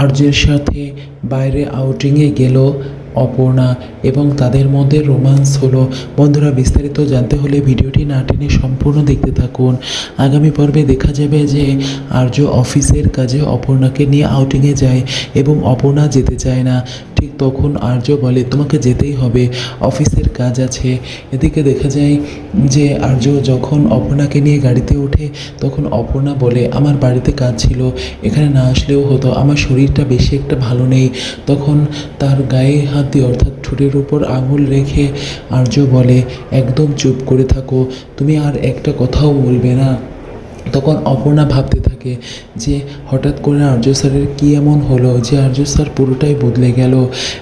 আর্যের সাথে বাইরে আউটিংয়ে গেল অপর্ণা এবং তাদের মধ্যে রোমান্স হলো। বন্ধুরা, বিস্তারিত জানতে হলে ভিডিওটি না টেনে সম্পূর্ণ দেখতে থাকুন। আগামী পর্বে দেখা যাবে যে আর্য অফিসের কাজে অপর্ণাকে নিয়ে আউটিংয়ে যায় এবং অপর্ণা যেতে চায় না। ঠিক তখন আর্য বলে, তোমাকে যেতেই হবে, অফিসের কাজ আছে। এদিকে দেখা যায় যে আর্য যখন অপর্ণাকে নিয়ে গাড়িতে ওঠে, তখন অপর্ণা বলে, আমার বাড়িতে কাজ ছিল, এখানে না আসলেও হতো, আমার শরীরটা বেশি একটা ভালো নেই। তখন তার গায়ে হাত দিয়ে, অর্থাৎ ঠোঁটের উপর আঙুল রেখে আর্য বলে, একদম চুপ করে থাকো, তুমি আর একটা কথাও বলবে না। তখন অপর্ণা ভাবতে থাকে যে হঠাৎ করে আর্য স্যারের কী এমন হলো যে আর্য স্যার পুরোটাই বদলে গেল?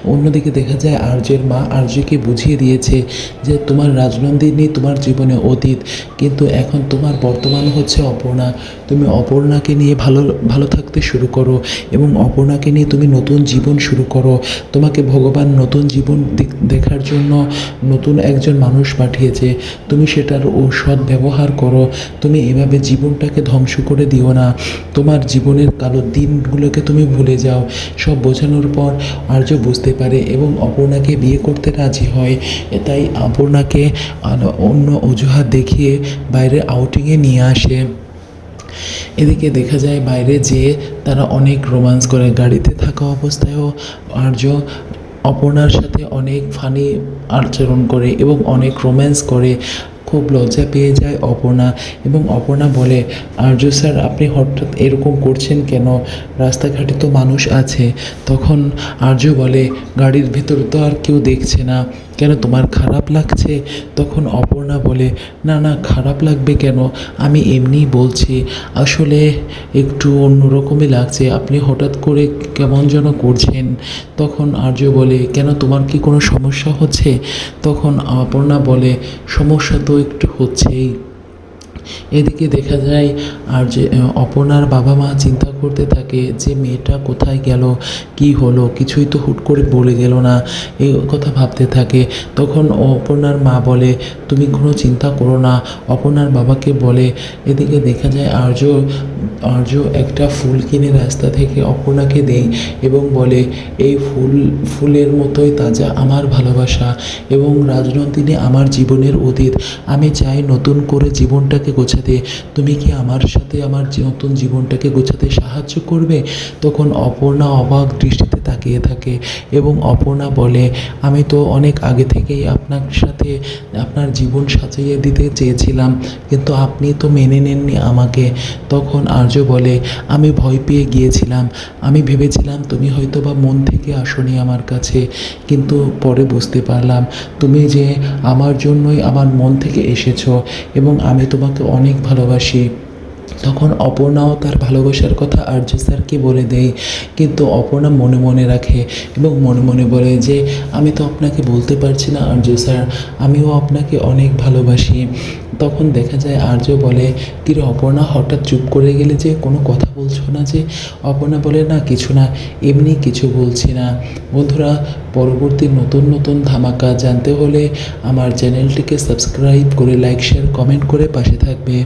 অন্যদিকে দেখা যায় আর্যের মা আর্যকে বুঝিয়ে দিয়েছে যে তোমার রাজনন্দিনী তোমার জীবনে অতীত। কিন্তু এখন তোমার বর্তমান হচ্ছে অপর্ণা। তুমি অপর্ণাকে নিয়ে ভালো ভালো থাকতে শুরু করো এবং অপর্ণাকে নিয়ে তুমি নতুন জীবন শুরু করো। তোমাকে ভগবান নতুন জীবন দেখার জন্য নতুন একজন মানুষ পাঠিয়েছে। তুমি সেটার ঔষধ ব্যবহার করো। তুমি এভাবে জীবনটাকে ধ্বংস করে দিও না। তোমার জীবনের কালো দিনগুলোকে তুমি ভুলে যাও। সব বোঝানোর পর আর্য বুঝতে পারে এবং অপর্ণাকে বিয়ে করতে রাজি হয়। তাই অপর্ণাকে অন্য অজুহাত দেখিয়ে বাইরে আউটিংয়ে নিয়ে আসে। এদিকে দেখা যায় বাইরে যেয়ে তারা অনেক রোমান্স করে। গাড়িতে থাকা অবস্থায়ও আর্য অপর্ণার সাথে অনেক ফানি আচরণ করে এবং অনেক রোম্যান্স করে। খুব লজ্জা পেয়ে যায় অপর্ণা এবং অপর্ণা বলে, আর্য স্যার, আপনি হঠাৎ এরকম করছেন কেন? রাস্তাঘাটে তো মানুষ আছে। তখন আর্য বলে, গাড়ির ভিতরে তো আর কেউ দেখছে না। কেন তোমার খারাপ লাগছে? তখন অপর্ণা বলে, না না, খারাপ লাগবে কেন? আমি এমনিই বলছি, আসলে একটু অন্যরকমই লাগছে। আপনি হঠাৎ করে কেমন যেন করছেন। তখন আর্য বলে, কেন তোমার কি কোনো সমস্যা হচ্ছে? তখন অপর্ণা বলে, সমস্যা তো একটু হচ্ছেই। এদিকে দেখা যায় আর যে অপনার বাবা মা চিন্তা করতে থাকে যে মেয়েটা কোথায় গেল, কি হলো, কিছুই তো হুট করে বলে গেল না এই কথা ভাবতে থাকে। তখন অপনার মা বলে, তুমি কোনো চিন্তা করো না। অপনার বাবাকে বলে, এদিকে দেখা যায় আর্য আর্য একটা ফুল কিনে রাস্তা থেকে অপনাকে দেয় এবং বলে, এই ফুল, ফুলের মতোই তাজা আমার ভালোবাসা এবং রাজনন্দিনী আমার জীবনের অতীত। আমি চাই নতুন করে জীবনটাকে গোছাতে। তুমি কি আমার সাথে আমার নতুন জীবনটাকে গোছাতে সাহায্য করবে? তখন অপর্ণা অবাক দৃষ্টিতে তাকিয়ে থাকে এবং অপর্ণা বলে, আমি তো অনেক আগে থেকেই আপনার সাথে, আপনার জীবন সাজিয়ে দিতে চেয়েছিলাম, কিন্তু আপনি তো মেনে নেননি আমাকে। তখন আর্য বলে, আমি ভয় পেয়ে গিয়েছিলাম। আমি ভেবেছিলাম তুমি হয়তো বা মন থেকে আসনি আমার কাছে, কিন্তু পরে বুঝতে পারলাম তুমি যে আমার জন্যই আমার মন থেকে এসেছ এবং আমি তোমাকে অনেক ভালোবাসি। তখন অপর্ণাও তার ভালোবাসার কথা আর্য স্যারকে বলে দেয়। কিন্তু অপর্ণা মনে মনে রাখে এবং মনে মনে বলে যে, আমি তো আপনাকে বলতে পারছি না আর্য স্যার, আমিও আপনাকে অনেক ভালোবাসি। তখন দেখা যায় আর্য বলে কিরে অপর্ণা, হঠাৎ চুপ করে গেলে যে কোনো কথা বলছো না যে? অপর্ণা বলে, না, কিছু না, এমনি কিছু বলছি না। বন্ধুরা, পরবর্তী নতুন নতুন ধামাকা জানতে হলে আমার চ্যানেলটিকে সাবস্ক্রাইব করে, লাইক, শেয়ার, কমেন্ট করে পাশে থাকবে।